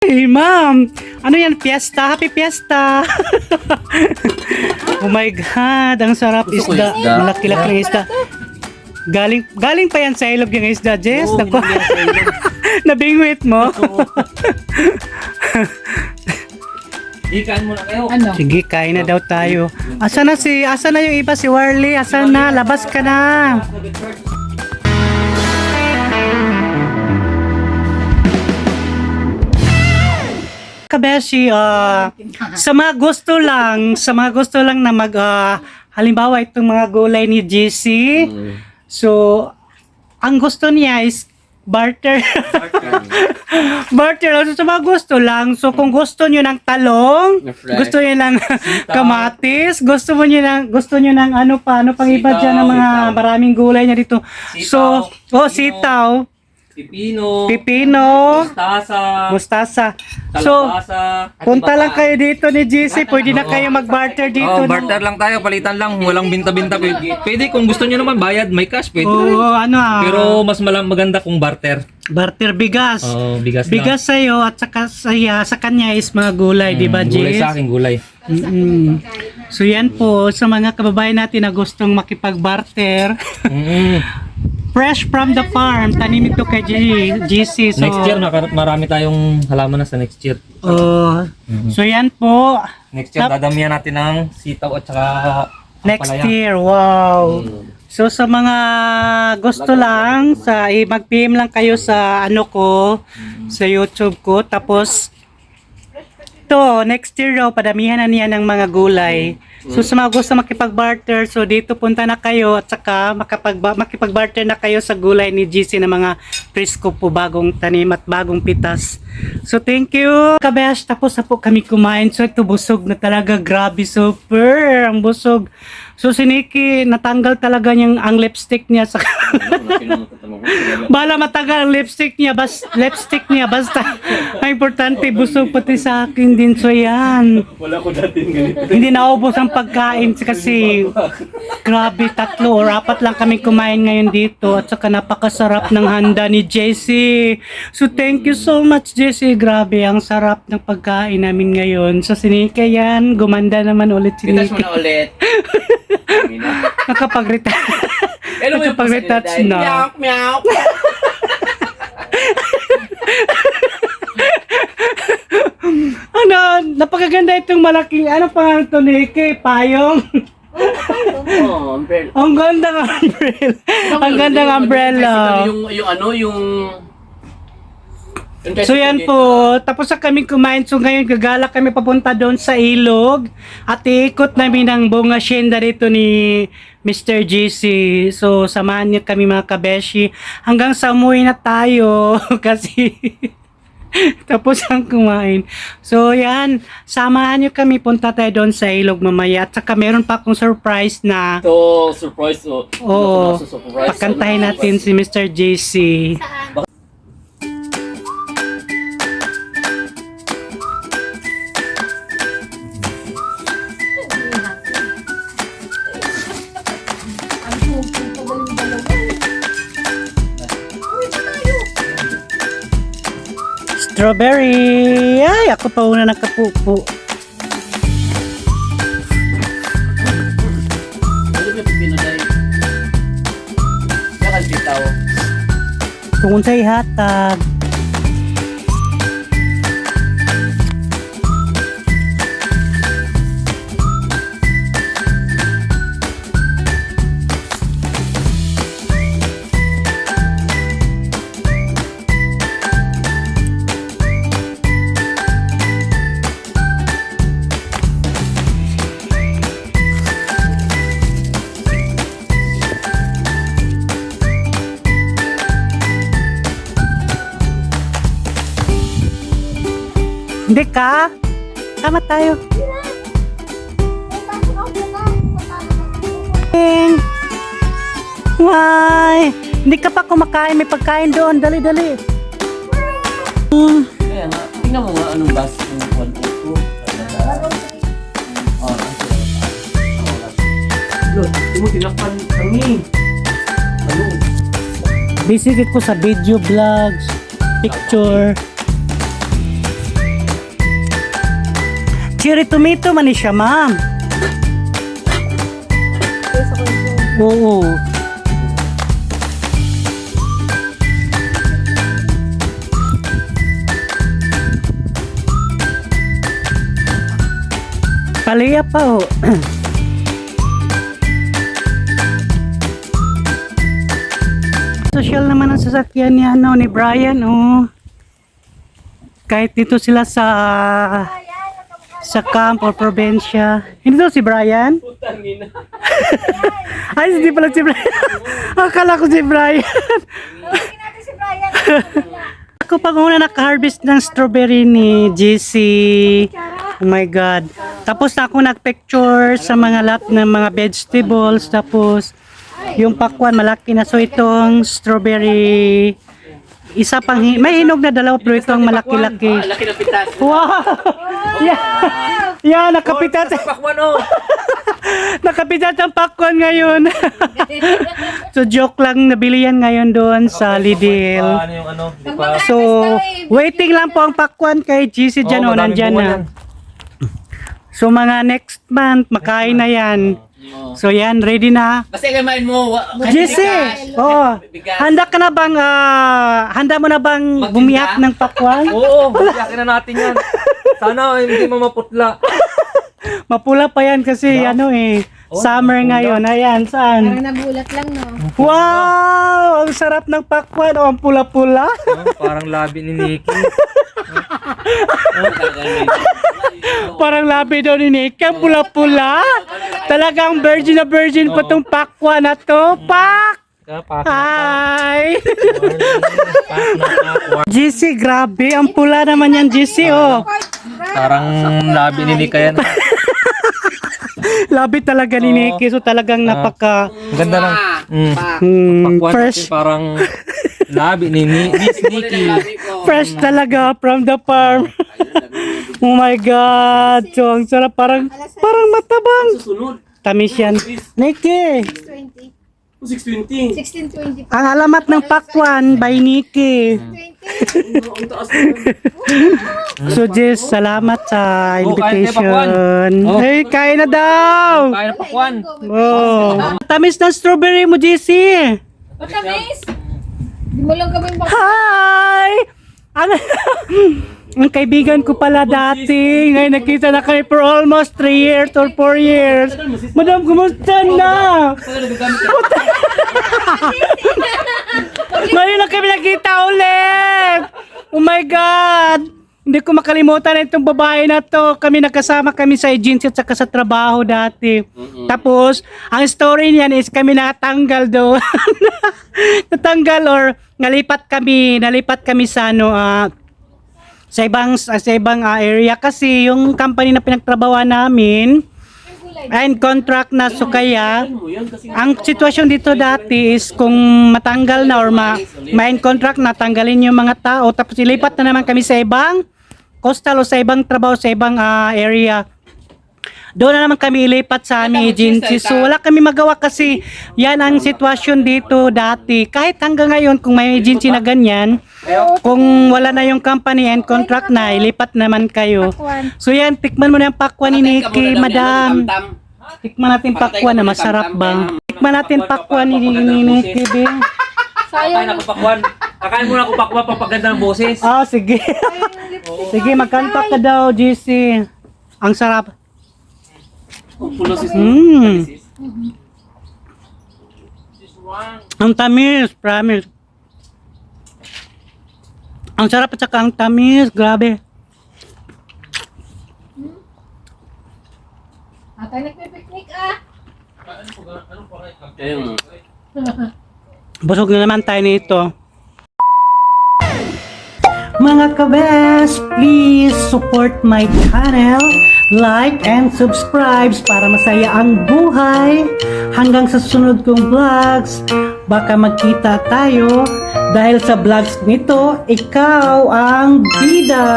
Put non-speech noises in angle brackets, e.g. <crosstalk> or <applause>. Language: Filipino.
Hey, ma'am. Ano yan? Fiesta? Happy Fiesta. <laughs> oh my God. Ang sarap Gusto isda. isda. Malaki-laki ng isda. Galing galing pa yan sa ilog yung isda, Jess. Oo, Naku, binigyan sa inyo. <laughs> nabingwit mo. <laughs> Ikaan muna kayo. Ano? Sige, kain na daw tayo. Asa na si, asa na yung iba si Warley? Asa na? Labas ka na. Kabeshi, ah, <laughs> sa mga gusto lang, sa mga gusto lang na mag, ah, halimbawa itong mga gulay ni GC, Mm. so, ang gusto niya is barter. <laughs> barter. So, sa mga gusto lang. So, kung gusto niyo ng talong, fresh. gusto niyo ng kamatis, gusto mo niyo ng, gusto niyo ng ano pa, ano pang iba dyan ng mga sitaw. maraming gulay niya dito. so, Sitaw, oh, pipino. sitaw, Pipino. pipino, Mustasa. mustasa. So, Kalabasa. punta lang kayo dito ni GC, pwede na kayo mag-barter dito. Oh, barter lang tayo, palitan lang, walang binta-binta. Pwede, pwede kung gusto niyo naman bayad, may cash, pwede. Oo, ano ah. Pero mas malang maganda kung barter. barter bigas. Oo, bigas, Bigas sa'yo at saka sa, sa kanya is mga gulay, di ba, lang. Mm, Gulay sa akin, gulay. Mm-mm. So yan po, sa mga kababayan natin na gustong makipag-barter, Mm. <laughs> fresh from the farm, tanim ito kay G- GC. So, next year, naka- marami tayong halaman na sa next year. oh, so yan po, Next year, Tap- dadamihan natin ng sitaw at saka next ampalaya. year, wow. So sa mga gusto lang, sa eh, mag-PM lang kayo sa ano ko, sa YouTube ko, tapos to next year daw padamihan na niya ng mga gulay. So sa mga gusto makipag-barter, so dito punta na kayo at saka makapag makipag-barter na kayo sa gulay ni GC na mga presko po bagong tanim at bagong pitas. So thank you. Kabesh, tapos na po kami kumain. So ito busog na talaga. Grabe, super. Ang busog. So si Nikki, natanggal talaga niyang ang lipstick niya sa <laughs> Bala matagal ang lipstick niya, bas lipstick niya basta. Ang importante busog pati sa akin din so yan. Wala ko dating ganito. Hindi naubos ang pagkain kasi grabe tatlo or apat lang kami kumain ngayon dito at saka napakasarap ng handa ni JC. So thank you so much JC. Grabe ang sarap ng pagkain namin ngayon. Sa Sinika yan, gumanda naman ulit si Pitas mo Nikki. na ulit. <laughs> Nakapag-retouch. Ano mo Nakapag-retouch pasalita? na. Meow, meow. Ano, napakaganda itong malaking, ano pangalan to Nikki? Payong? Oh, umbrella. <laughs> ang ganda ng umbrella. ang ganda ng umbrella. Yung, yung ano, yung... yung So yan po, tapos na kami kumain. So ngayon gagala kami papunta doon sa ilog at iikot namin ang bunga hacienda dito ni Mr. GC. So samahan niyo kami mga kabeshi hanggang sa umuwi na tayo <laughs> kasi <laughs> tapos ang kumain. So yan, samahan niyo kami punta tayo doon sa ilog mamaya at saka meron pa akong surprise na So, surprise. Oh, Oo, Ano, surprise. pakantahin natin si Mr. JC. Strawberry! Ay, ako pa una bitaw. Kung sa ihatag. Hindi ka? Tama tayo. Ding. Why? Hindi ka pa kumakain. May pagkain doon. Dali, dali. Mm. Kaya nga, tingnan mo nga anong bus yung 102. Oh, ang Look, hindi mo tinakpan kami. Ano? Busy ko sa video vlogs, picture. Cherry tomato man siya, ma'am. Oo. Palaya pa, oh. <clears throat> Social naman ang sasakyan ni ano ni Brian oh. Kahit dito sila sa sa camp or probinsya. Hindi to si Brian? Ay, hindi pala si Brian. <laughs> Akala ko si Brian. <laughs> Ako pag una naka-harvest ng strawberry ni JC. Oh my God. Tapos ako nag-picture sa mga lot ng mga vegetables. Tapos yung pakwan malaki na. So itong strawberry isa pang hi- may hinog na dalawa pero itong malaki-laki. Laki na pitas. Wow! Yeah, yeah nakapitat. Pakwan oh. <laughs> nakapitat ang pakwan ngayon. <laughs> so joke lang nabili yan ngayon doon sa Lidl. Ano yung ano? Di pa. So, waiting lang po ang pakwan kay GC dyan o, Oo, madaming nandyan bunga na. So, mga next month, makain na yan. So, yan, ready na. Basta ikamain mo. GC! bigas, Oh, handa ka na bang, ah, handa mo na bang Magtinda? bumiyak ng pakwan? <laughs> Oo, yakin na natin yan. Sana hindi mo maputla. <laughs> Mapula pa yan kasi ano eh, summer ngayon. Ayan, saan? Parang nagulat lang, no? Wow! Ang sarap ng pakwan. O, ang pula-pula. Oh, parang labi ni Nikki. <laughs> Parang labi daw ni Nick. Ang pula-pula. Talagang virgin na virgin pa tong pakwan na to. Pak! Pak Hi! <laughs> pak na pakwan. GC, grabe. Ang pula naman yan, GC, oh. Parang labi ni Nika yan. <laughs> Labi talaga ni Nicky. So talagang napaka... Ang Ganda ng mm, Hmm, pakwan fresh. kasi parang labi ni Ni- Miss Nikki. Fresh talaga from the farm. Oh my God. So, ang sarap. Parang, parang matabang. Susunod. Tamis yan. Nicky, 20. 620. 16, 20. ang alamat ng pakwan by Nicky. 20. Ang taas na. <laughs> So, Jess, salamat sa Oh, kain invitation. Oh. Hey, kain na daw! Kaya na pakwan. Oh. Tamis ng strawberry mo, JC. Matamis! Di mo lang kami Hi! Ang, <laughs> ang kaibigan ko pala dati. Ngayon nakita na kami for almost 3 years or 4 years. Madam, kumusta na? <laughs> Ngayon lang kami nakita ulit. Oh my God! Hindi ko makalimutan itong babae na to. Kami nakasama kami sa agency at saka sa trabaho dati. Tapos, ang story niyan is kami natanggal doon. <laughs> natanggal or nalipat kami, nalipat kami sa ano, ah, sa ibang sa ibang ah, area kasi yung company na pinagtrabaho namin and contract na so kaya ang sitwasyon dito dati is kung matanggal na or ma, ma contract na tanggalin yung mga tao tapos ilipat na naman kami sa ibang coastal o sa ibang trabaho sa ibang ah, area doon na naman kami ilipat sa aming agency. So wala kami magawa kasi yan ang sitwasyon dito dati. Kahit hanggang ngayon kung may agency na ganyan, kung wala na yung company and contract na, ilipat naman kayo. So yan, tikman mo na yung pakwan ni Nikki, madam. Tikman natin pakwan na masarap ba? Tikman natin pakwan ni, ni Nikki, be. Kakain ako pakwan. Kakain muna ako pakwan papaganda ng boses. Ah, sige. <laughs> sige, magkanta ka daw, GC. Ang sarap. Sis. Mm. Ang tamis, promise. Ang sarap at saka ang tamis, grabe. Atay nagpipiknik ah. Kaya nga. <laughs> Busog na naman tayo nito. Mga kabes, please support my channel, like and subscribe para masaya ang buhay. Hanggang sa sunod kong vlogs, baka magkita tayo dahil sa vlogs nito, ikaw ang bida.